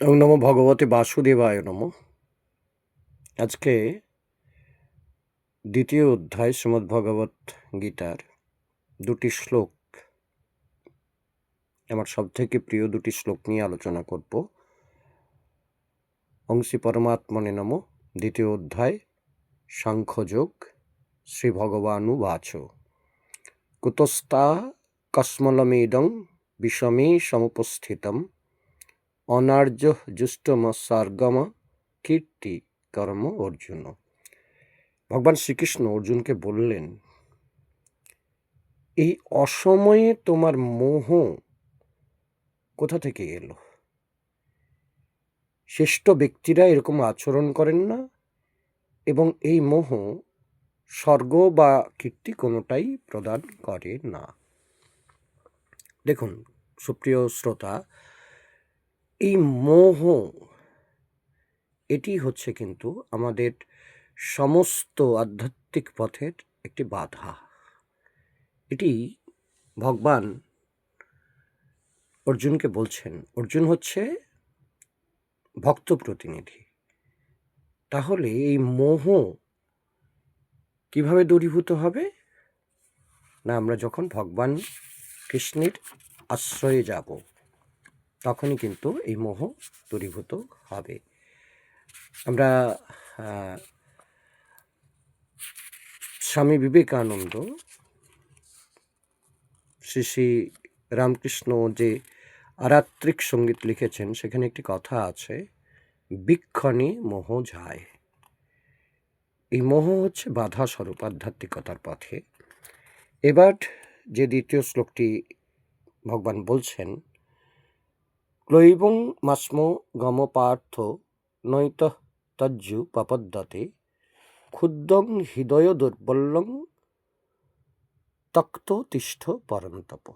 ওং নম ভগবতে বাসুদেবায় নম। আজকে দ্বিতীয় অধ্যায় শ্রীমদ্ ভগবত গীতার দুটি শ্লোক। আমার সব থেকে প্রিয় দুটি শ্লোক নিয়ে আলোচনা করব। অংশী পরমাত্মনে নম। দ্বিতীয় অধ্যায়, সাংখ্যযোগ শ্রী ভগবানু বাচ কুতস্তা কস্মলমেদং বিষমে সমুপস্থিতম। অনার্য জুষ্টম সার্গম কীর্তি কর্ম অর্জুন। ভগবান শ্রীকৃষ্ণ অর্জুনকে বললেন, এই অসময়ে তোমার মোহ কোথা থেকে এলো? শ্রেষ্ঠ ব্যক্তিরা এরকম আচরণ করেন না এবং এই মোহ স্বর্গ বা কীর্তি কোনোটাই প্রদান করে না। দেখুন, সুপ্রিয় শ্রোতা এই মোহ, এটি হচ্ছে কিন্তু আমাদের সমস্ত আধ্যাত্মিক পথের একটি বাধা। এটি ভগবান অর্জুনকে বলছেন, অর্জুন হচ্ছে ভক্ত প্রতিনিধি। তাহলে এই মোহ কীভাবে দূরীভূত হবে? না, আমরা যখন ভগবান কৃষ্ণের আশ্রয়ে যাব তখনই কিন্তু এই মোহ দূরীভূত হবে। আমরা স্বামী বিবেকানন্দ, শ্রী শ্রী রামকৃষ্ণ যে আরাত্রিক সংগীত লিখেছেন, সেখানে একটি কথা আছে, বিক্ষণে মোহ যায়। এই মোহ হচ্ছে বাধা স্বরূপ আধ্যাত্মিকতার পথে। এবার যে দ্বিতীয় শ্লোকটি ভগবান বলছেন ক্লৈবং মাস্ম গম পার্থ নৈত তজ্জু পপদ্যতে। ক্ষুদ্রং হৃদয় দুর্বলং তক্ত তিষ্ঠ পরন্তপ।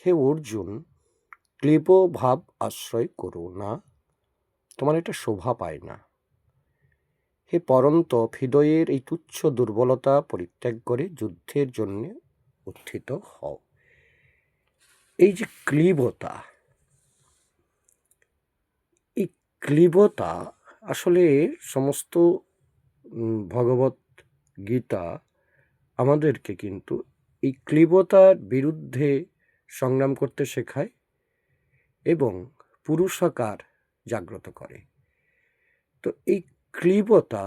হে অর্জুন ক্লিব ভাব আশ্রয় করো না। তোমার এটা শোভা পায় না। হে পরন্ত হৃদয়ের এই তুচ্ছ দুর্বলতা পরিত্যাগ করে যুদ্ধের জন্য উত্থিত হও। এই যে ক্লীবতা এই ক্লীবতা আসলে সমস্ত ভগবত গীতা আমাদেরকে কিন্তু এই ক্লীবতার বিরুদ্ধে সংগ্রাম করতে শেখায় এবং পুরুষাকার জাগ্রত করে। তো এই ক্লীবতা,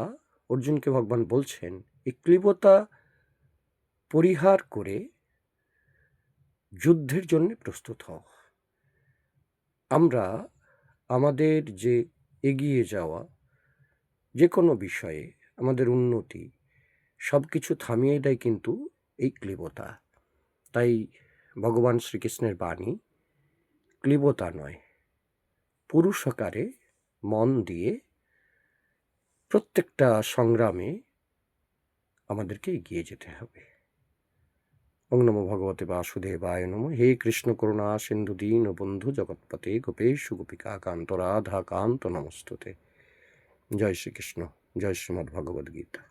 অর্জুনকে ভগবান বলছেন, এই ক্লীবতা পরিহার করে যুদ্ধের জন্য প্রস্তুত হও। আমরা আমাদের যে এগিয়ে যাওয়া, যে কোনো বিষয়ে আমাদের উন্নতি, সব কিছু থামিয়ে দেয় কিন্তু এই ক্লীবতা। তাই ভগবান শ্রীকৃষ্ণের বাণী, ক্লীবতা নয় পুরুষাকারে মন দিয়ে প্রত্যেকটা সংগ্রামে আমাদেরকে এগিয়ে যেতে হবে। ওং নম ভগবতে বাসুদেবায় নম। হে কৃষ্ণ করুণা, সিন্ধু দীন বন্ধু জগৎপতে গোপেশ গোপিকা কান্ত রাধা কান্ত নমস্তুতে। জয় শ্রীকৃষ্ণ, জয় শ্রীমদ্ ভগবদ্গীতা।